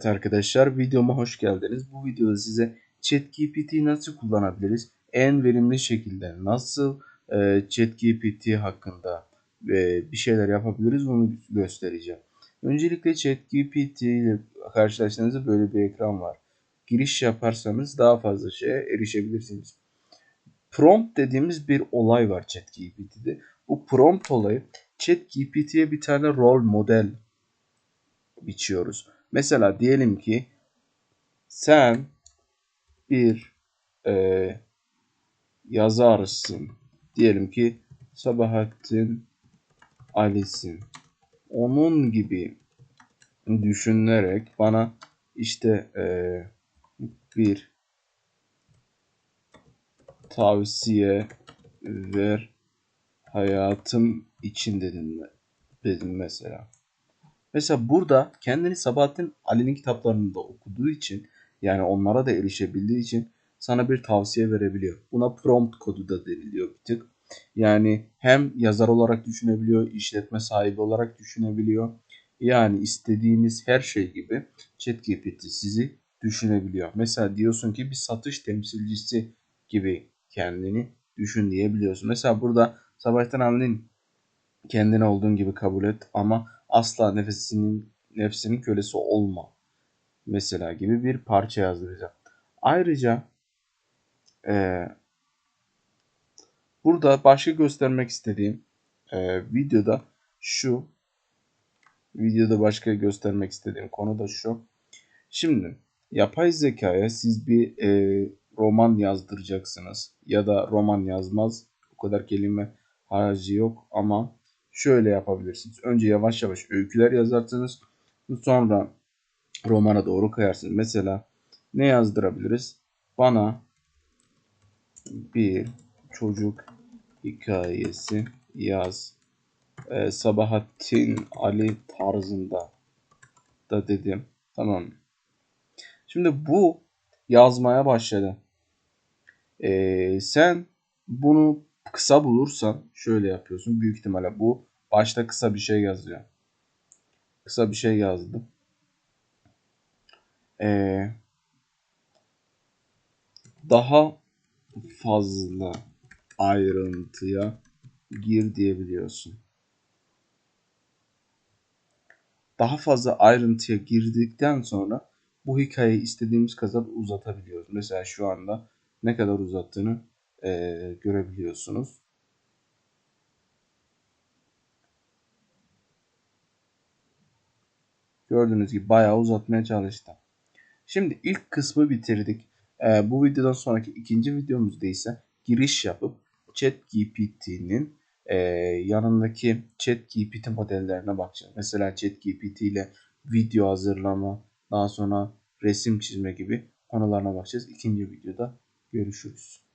Evet arkadaşlar videoma hoş geldiniz. Bu videoda size ChatGPT'yi nasıl kullanabiliriz? En verimli şekilde nasıl e, ChatGPT hakkında e, bir şeyler yapabiliriz onu göstereceğim. Öncelikle ChatGPT ile karşılaştığınızda böyle bir ekran var. Giriş yaparsanız daha fazla şeye erişebilirsiniz. Prompt dediğimiz bir olay var ChatGPT'de. Bu prompt olayı ChatGPT'ye bir tane rol model biçiyoruz. Mesela diyelim ki sen bir e, yazarsın. Diyelim ki Sabahattin Ali'sin. Onun gibi düşünerek bana işte e, bir tavsiye ver hayatım için dedim, dedim mesela. Mesela burada kendini Sabahattin Ali'nin kitaplarını da okuduğu için yani onlara da erişebildiği için sana bir tavsiye verebiliyor. Buna prompt kodu da deniliyor bir tık. Yani hem yazar olarak düşünebiliyor, işletme sahibi olarak düşünebiliyor. Yani istediğiniz her şey gibi ChatGPT sizi düşünebiliyor. Mesela diyorsun ki bir satış temsilcisi gibi kendini düşün diyebiliyorsun. Mesela burada Sabahattin Ali'nin kendini olduğun gibi kabul et ama asla nefesinin nefsinin kölesi olma mesela gibi bir parça yazdıracağım. Ayrıca e, burada başka göstermek istediğim e, videoda şu videoda başka göstermek istediğim konu da şu. Şimdi yapay zekaya siz bir e, roman yazdıracaksınız ya da roman yazmaz. O kadar kelime harcı yok ama şöyle yapabilirsiniz. Önce yavaş yavaş öyküler yazarsınız. Sonra romana doğru kayarsınız. Mesela ne yazdırabiliriz? Bana bir çocuk hikayesi yaz. Ee, Sabahattin Ali tarzında da dedim. Tamam. Şimdi bu yazmaya başladı. Ee, sen bunu kısa bulursan şöyle yapıyorsun. Büyük ihtimalle bu başta kısa bir şey yazıyor. Kısa bir şey yazdım. Ee, daha fazla ayrıntıya gir diyebiliyorsun. Daha fazla ayrıntıya girdikten sonra bu hikayeyi istediğimiz kadar uzatabiliyoruz. Mesela şu anda ne kadar uzattığını e, görebiliyorsunuz. Gördüğünüz gibi bayağı uzatmaya çalıştım. Şimdi ilk kısmı bitirdik. Ee, bu videodan sonraki ikinci videomuzda ise giriş yapıp ChatGPT'nin e, yanındaki ChatGPT modellerine bakacağız. Mesela ChatGPT ile video hazırlama, daha sonra resim çizme gibi konularına bakacağız. İkinci videoda görüşürüz.